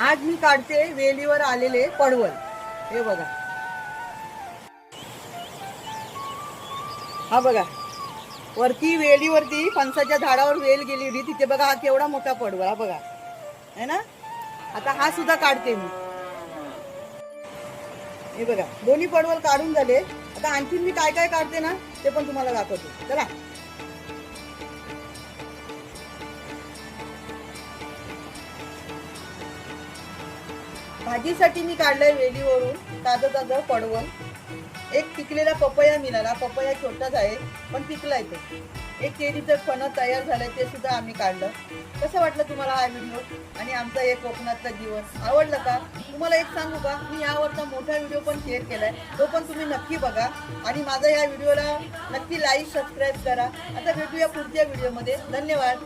आज मी काढते वेलीवर आलेले पडवल. हे बघा. हा बघा. वरती वेलीवरती फणसाच्या झाडावर वेल गेली होती. तिथे बघा हा केवढा मोठा पडवल हा बघा. है ना? आता हा सुद्धा काढते मी. हे बघा. दोन्ही पडवल काढून झाले. आता आणखीन मी काय काय काढते ना ते पण तुम्हाला दाखवते. चला. भाजीसाठी मी काढलंय वेलीवरून ताजं ताजं पडवल एक पिकलेला पपया मिळाला पपया छोटाच आहे पण पिकलाय ते. एक केळीचं फणं तयार झालंय ते सुद्धा आम्ही काढलं. कसं वाटलं तुम्हाला हा व्हिडिओ? आणि आमचा एक कोकणातला दिवस आवडला का? तुम्हाला एक सांगू का? मी यावरचा मोठा व्हिडिओ पण शेअर केलाय. तो पण तुम्ही नक्की बघा. आणि माझा या व्हिडिओला नक्की लाईक सबस्क्राईब करा. आता भेटूया पुढच्या व्हिडिओमध्ये. धन्यवाद.